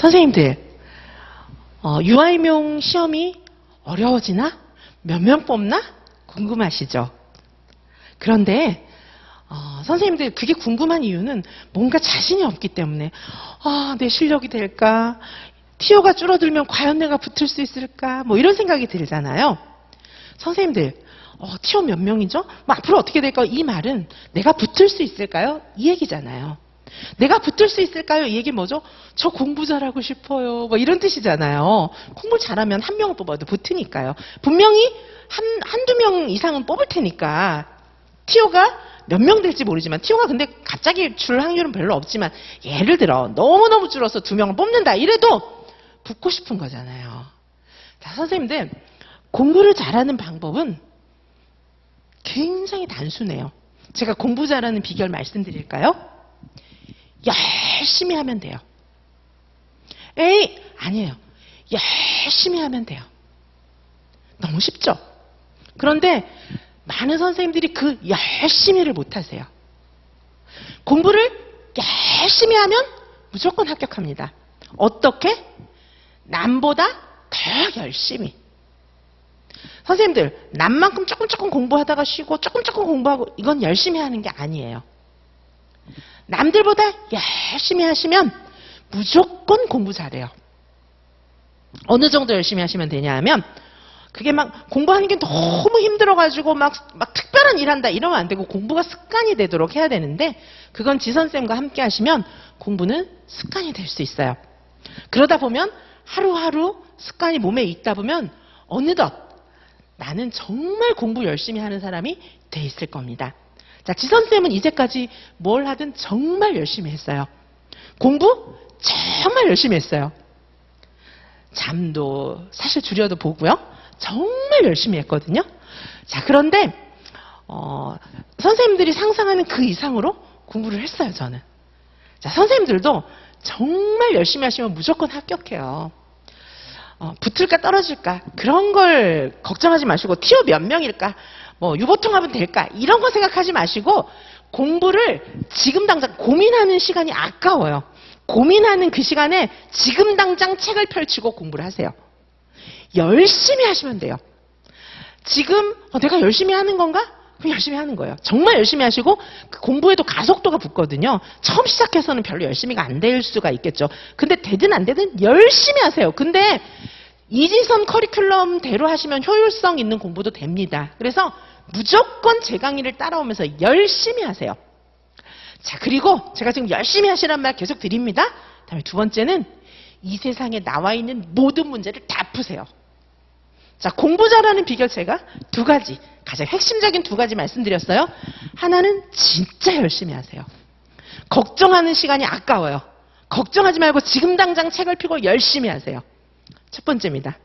선생님들, 어, 유아임용 시험이 어려워지나? 몇 명 뽑나? 궁금하시죠? 그런데, 어, 선생님들, 그게 궁금한 이유는 뭔가 자신이 없기 때문에, 아, 내 실력이 될까? 티오가 줄어들면 과연 내가 붙을 수 있을까? 뭐 이런 생각이 들잖아요. 선생님들, 어, 티오 몇 명이죠? 뭐 앞으로 어떻게 될까요? 이 말은 내가 붙을 수 있을까요? 이 얘기잖아요. 내가 붙을 수 있을까요? 이 얘기 뭐죠? 저 공부 잘하고 싶어요. 뭐 이런 뜻이잖아요. 공부 잘하면 한 명을 뽑아도 붙으니까요. 분명히 한, 한두 명 이상은 뽑을 테니까. 티오가 몇 명 될지 모르지만, 티오가 근데 갑자기 줄 확률은 별로 없지만, 예를 들어, 너무너무 줄어서 두 명을 뽑는다. 이래도 붙고 싶은 거잖아요. 자, 선생님들, 공부를 잘하는 방법은 굉장히 단순해요. 제가 공부 잘하는 비결 말씀드릴까요? 열심히 하면 돼요. 에이, 아니에요. 열심히 하면 돼요. 너무 쉽죠? 그런데 많은 선생님들이 그 열심히를 못 하세요. 공부를 열심히 하면 무조건 합격합니다. 어떻게? 남보다 더 열심히. 선생님들, 남만큼 조금 조금 공부하다가 쉬고 조금 조금 공부하고 이건 열심히 하는 게 아니에요. 남들보다 열심히 하시면 무조건 공부 잘해요. 어느 정도 열심히 하시면 되냐 하면 그게 막 공부하는 게 너무 힘들어가지고 막, 막 특별한 일 한다 이러면 안 되고 공부가 습관이 되도록 해야 되는데 그건 지선쌤과 함께 하시면 공부는 습관이 될 수 있어요. 그러다 보면 하루하루 습관이 몸에 있다 보면 어느덧 나는 정말 공부 열심히 하는 사람이 돼 있을 겁니다. 자, 지선쌤은 이제까지 뭘 하든 정말 열심히 했어요. 공부 정말 열심히 했어요. 잠도 사실 줄여도 보고요. 정말 열심히 했거든요. 자, 그런데, 어, 선생님들이 상상하는 그 이상으로 공부를 했어요, 저는. 자, 선생님들도 정말 열심히 하시면 무조건 합격해요. 어, 붙을까 떨어질까 그런 걸 걱정하지 마시고 티오 몇 명일까 뭐 유보통합은 될까 이런 거 생각하지 마시고 공부를 지금 당장 고민하는 시간이 아까워요. 고민하는 그 시간에 지금 당장 책을 펼치고 공부를 하세요. 열심히 하시면 돼요. 지금 어, 내가 열심히 하는 건가? 그럼 열심히 하는 거예요. 정말 열심히 하시고 그 공부에도 가속도가 붙거든요. 처음 시작해서는 별로 열심히가 안 될 수가 있겠죠. 근데 되든 안 되든 열심히 하세요. 근데 이지선 커리큘럼대로 하시면 효율성 있는 공부도 됩니다. 그래서 무조건 제 강의를 따라오면서 열심히 하세요. 자, 그리고 제가 지금 열심히 하시란 말 계속 드립니다. 다음에 두 번째는 이 세상에 나와 있는 모든 문제를 다 푸세요. 자, 공부 잘하는 비결 제가 두 가지, 가장 핵심적인 두 가지 말씀드렸어요. 하나는 진짜 열심히 하세요. 걱정하는 시간이 아까워요. 걱정하지 말고 지금 당장 책을 펴고 열심히 하세요. 첫 번째입니다.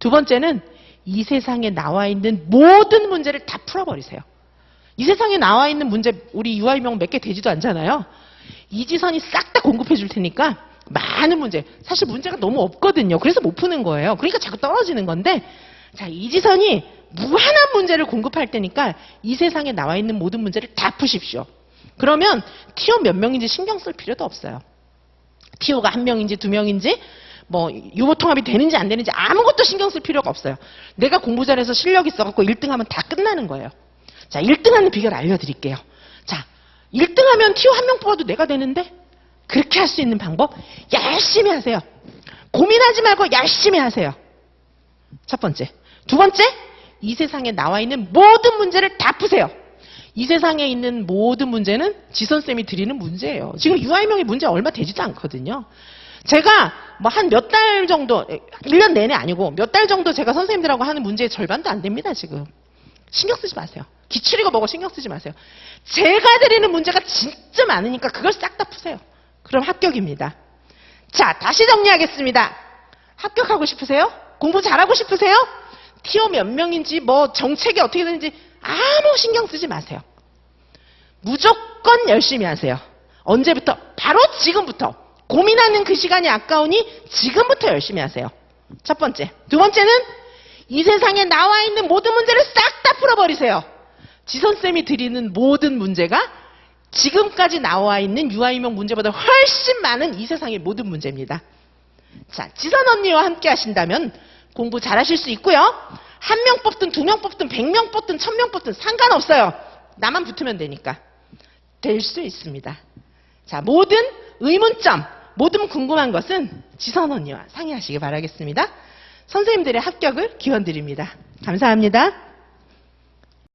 두 번째는 이 세상에 나와 있는 모든 문제를 다 풀어버리세요. 이 세상에 나와 있는 문제, 우리 유아이명 몇 개 되지도 않잖아요. 이지선이 싹 다 공급해 줄 테니까 많은 문제, 사실 문제가 너무 없거든요. 그래서 못 푸는 거예요. 그러니까 자꾸 떨어지는 건데, 자, 이 지선이 무한한 문제를 공급할 테니까 이 세상에 나와 있는 모든 문제를 다 푸십시오. 그러면 티오 몇 명인지 신경 쓸 필요도 없어요. 티오가 한 명인지 두 명인지 뭐 유보 통합이 되는지 안 되는지 아무것도 신경 쓸 필요가 없어요. 내가 공부 잘해서 실력 있어갖고 1등 하면 다 끝나는 거예요. 자, 1등 하는 비결 알려드릴게요. 자, 1등 하면 티오 한 명 뽑아도 내가 되는데 그렇게 할 수 있는 방법 열심히 하세요. 고민하지 말고 열심히 하세요. 첫 번째. 두 번째, 이 세상에 나와 있는 모든 문제를 다 푸세요. 이 세상에 있는 모든 문제는 지선쌤이 드리는 문제예요. 지금 유아이명의 문제 얼마 되지도 않거든요. 제가 뭐 한 몇 달 정도, 1년 내내 아니고 몇 달 정도 제가 선생님들하고 하는 문제의 절반도 안 됩니다, 지금. 신경 쓰지 마세요. 기출이고 뭐고 신경 쓰지 마세요. 제가 드리는 문제가 진짜 많으니까 그걸 싹 다 푸세요. 그럼 합격입니다. 자, 다시 정리하겠습니다. 합격하고 싶으세요? 공부 잘하고 싶으세요? 티오 몇 명인지 뭐 정책이 어떻게 되는지 아무 신경 쓰지 마세요. 무조건 열심히 하세요. 언제부터? 바로 지금부터. 고민하는 그 시간이 아까우니 지금부터 열심히 하세요. 첫 번째. 두 번째는 이 세상에 나와 있는 모든 문제를 싹 다 풀어버리세요. 지선쌤이 드리는 모든 문제가 지금까지 나와 있는 유아이명 문제보다 훨씬 많은 이 세상의 모든 문제입니다. 자, 지선 언니와 함께 하신다면 공부 잘하실 수 있고요. 한 명 뽑든 두 명 뽑든 백 명 뽑든 천 명 뽑든 상관없어요. 나만 붙으면 되니까. 될 수 있습니다. 자, 모든 의문점, 모든 궁금한 것은 지선 언니와 상의하시기 바라겠습니다. 선생님들의 합격을 기원드립니다. 감사합니다.